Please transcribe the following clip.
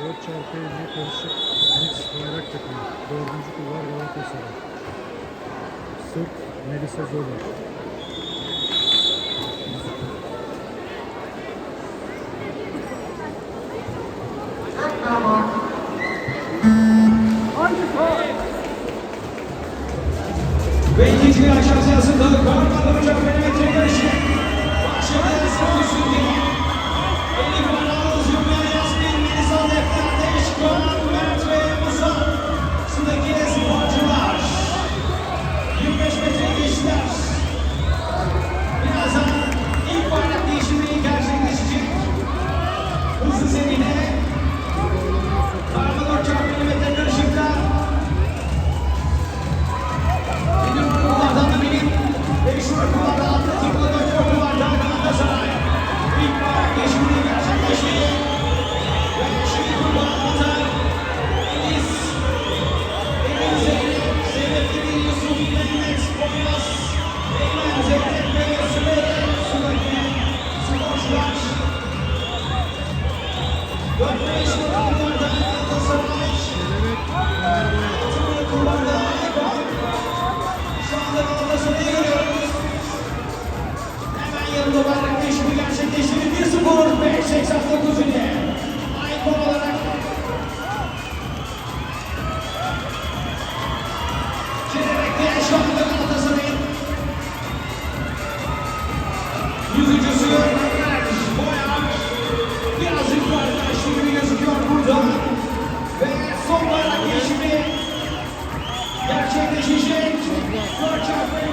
4 çarpı 50 karışık mix bayrak takımı. 4. kulvar Galatasaray. Sırt Melisa Zola. Ve ikinci akşam sırasında Kuvarlar'da mücadele edecek yarışı. Hemen yanında bayrak değişimi gerçekleştirildi. 1-0, 5-89 son bayrak girişimi gerçekleşecek. 4 çarpı